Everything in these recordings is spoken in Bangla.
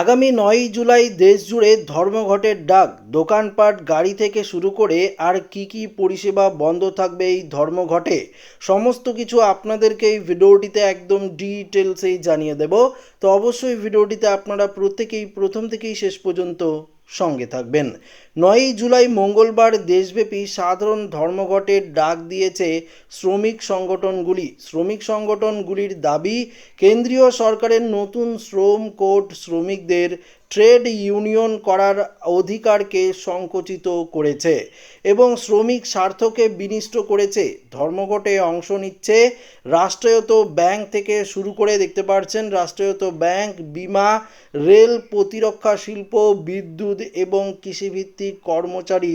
আগামী নয়ই জুলাই দেশ জুড়ে ধর্মঘটের ডাক, দোকানপাট, গাড়ি থেকে শুরু করে আর কি কি পরিষেবা বন্ধ থাকবে এই ধর্মঘটে? সমস্ত কিছু আপনাদেরকে এই ভিডিওটিতে একদম ডিটেলসেই জানিয়ে দেব। তো অবশ্যই ভিডিওটিতে আপনারা প্রত্যেকেই, প্রথম থেকেই শেষ পর্যন্ত সঙ্গে থাকবেন। নয়ই জুলাই মঙ্গলবার দেশব্যাপী সাধারণ ধর্মঘটের ডাক দিয়েছে শ্রমিক সংগঠনগুলি। শ্রমিক সংগঠনগুলির দাবি, কেন্দ্রীয় সরকারের নতুন শ্রম কোড শ্রমিকদের ট্রেড ইউনিয়ন করার অধিকারকে সংকুচিত করেছে এবং শ্রমিক স্বার্থকে বিনিষ্ট করেছে। ধর্মঘটে অংশ নিচ্ছে রাষ্ট্রায়ত্ত ব্যাংক থেকে শুরু করে দেখতে পাচ্ছেন রাষ্ট্রায়ত্ত ব্যাংক, বিমা, রেল প্রতিরক্ষা শিল্প, বিদ্যুৎ এবং কৃষিভিত্তিক কর্মচারী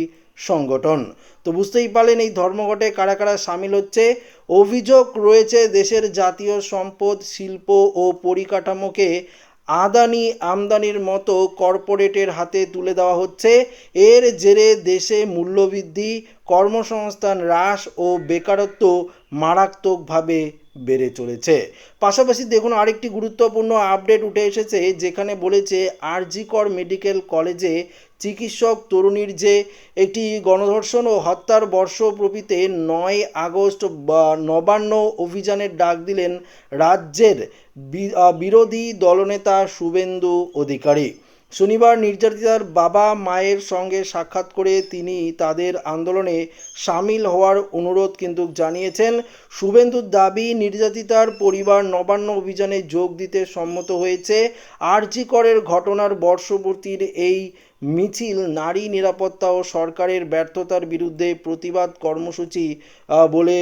সংগঠন। তো বুঝতেই পারলেন এই ধর্মঘটে কারা কারা সামিল হচ্ছে। অভিযোগ রয়েছে দেশের জাতীয় সম্পদ, শিল্প ও পরিকাঠামোকে আদানি আমদানির মতো কর্পোরেটের হাতে তুলে দেওয়া হচ্ছে। এর জেরে দেশে মূল্যবৃদ্ধি, কর্মসংস্থান হ্রাস ও বেকারত্ব মারাত্মকভাবে বেড়ে চলেছে। পাশাপাশি দেখুন আরেকটি গুরুত্বপূর্ণ আপডেট উঠে এসেছে, যেখানে বলেছে আরজিকর মেডিকেল কলেজে চিকিৎসক তরুণীর যে একটি গণধর্ষণ ও হত্যার বর্ষপ্রপিতে নয় আগস্ট নবান্ন অভিযানের ডাক দিলেন রাজ্যের বিরোধী দলনেতা শুভেন্দু অধিকারী। শনিবার নির্যাতিতার বাবা মায়ের সঙ্গে সাক্ষাৎ করে তিনি তাদের আন্দোলনে সামিল হওয়ার অনুরোধ কিন্তু জানিয়েছেন। শুভেন্দুর দাবি, নির্যাতিতার পরিবার নবান্ন অভিযানে যোগ দিতে সম্মত হয়েছে। আরজি করের ঘটনার বর্ষপূর্তির এই মিছিল নারী নিরাপত্তা ও সরকারের ব্যর্থতার বিরুদ্ধে প্রতিবাদ কর্মসূচি বলে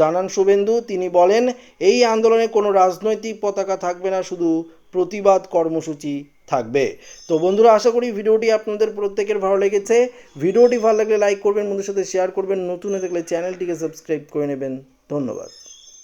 জানান শুভেন্দু। তিনি বলেন, এই আন্দোলনে কোনো রাজনৈতিক পতাকা থাকবে না, শুধু প্রতিবাদ কর্মসূচি। থাকবে। তো বন্ধুরা, আশা করি ভিডিওটি আপনাদের প্রত্যেকের ভালো লেগেছে। ভিডিওটি ভালো লাগলে লাইক করবেন বন্ধুর সাথে শেয়ার করবেন। নতুন হয়ে থাকলে চ্যানেলটিকে সাবস্ক্রাইব করে নেবেন। ধন্যবাদ।